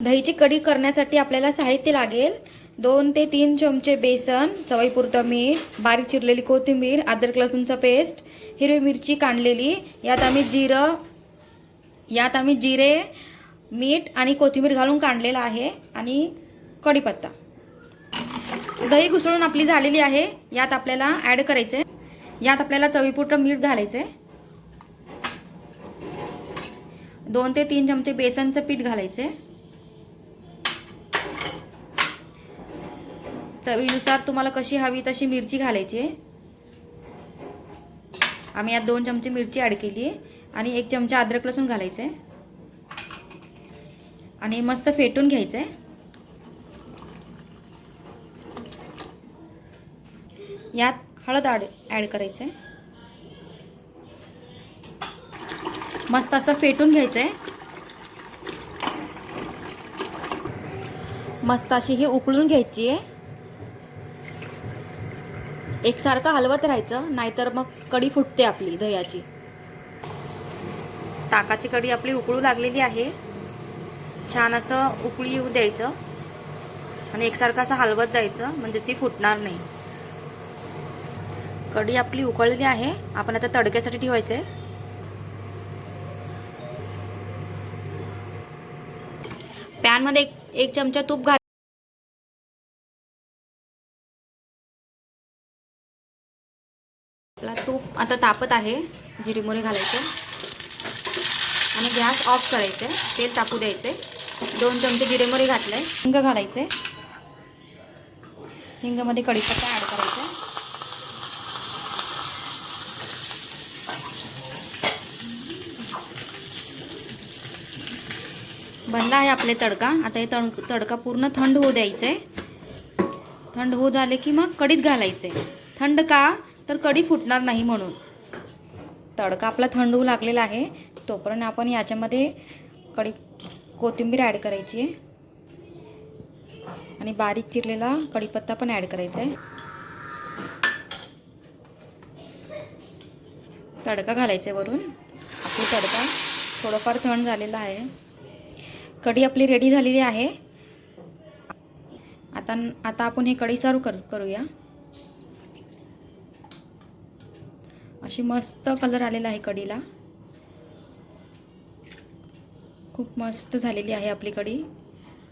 दहीची कढी करण्यासाठी आपल्याला साहित्य लागेल. दोन ते तीन चमचे बेसन चवईपुरतं मीठ बारीक चिरलेली कोथिंबीर अद्रक लसूणचं पेस्ट हिरवी मिरची काढलेली यात आम्ही जिरं यात आम्ही जिरे मीठ आणि कोथिंबीर घालून काढलेलं आहे आणि कढीपत्ता. दही घुसळून आपली झालेली आहे. यात आपल्याला ॲड करायचं आहे यात आपल्याला चवीपुरतं मीठ घालायचं दोन ते तीन चमचे बेसनचं पीठ घालायचं चवीनुसार तुम्हाला कशी हवी तशी मिरची घालायची आहे. आम्ही यात दोन चमचे मिरची ॲड केली आहे आणि एक चमचा अद्रक लसूण घालायचं आहे. आणि मस्त फेटून घ्यायचं आहे. यात हळद ॲड ॲड करायचं आहे. मस्त असं फेटून घ्यायचं आहे. मस्त अशी ही उकळून घ्यायची आहे. एकसारखं हलवत राहायचं नाहीतर मग कढी फुटते आपली दह्याची. ताकाची कढी आपली उकळू लागलेली आहे. छान असं उकळी येऊ द्यायचं. आणि एकसारखं असं हलवत जायचं म्हणजे ती फुटणार नाही. कढी आपली उकळलेली आहे. आपण आता तडक्यासाठी ठेवायचं. आहे पॅनमध्ये एक एक चमचा तूप घाल आपला तूप आता तापत आहे. जिरी मोहरी घालायचं. आणि गॅस ऑफ करायचे. तेल तापू द्यायचे. दोन चमचे जिरे मोहरी आहे हिंग घालायचे. हिंगमध्ये कढीपत्ता ॲड करायचा. बनला आहे आपले तडका. आता हे तड तडका पूर्ण थंड होऊ द्यायचं. आहे थंड होऊ झाले की मग कढीत घालायचे. थंड का? तर कढी फुटणार नाही म्हणून. तडका आपला थंड होऊ लागलेला आहे तोपर्यंत आपण याच्यामध्ये कढी कोथिंबीर ॲड करायची. आहे आणि बारीक चिरलेला कढीपत्ता पण ॲड करायचा आहे. तडका घालायचा आहे वरून. आपली तडका थोडंफार थंड झालेला आहे. कढी आपली रेडी झालेली आहे. आता आता आपण हे कढी सर्व कर करूया. अशी मस्त कलर आलेला आहे कढीला. खूप मस्त झालेली आहे आपली कढी.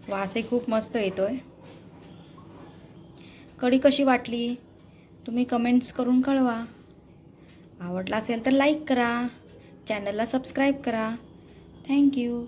वासही खूप मस्त येतोय. कढी कशी वाटली? तुम्ही कमेंट्स करून कळवा. आवडला असेल तर लाईक करा. चॅनलला सबस्क्राईब करा. थँक्यू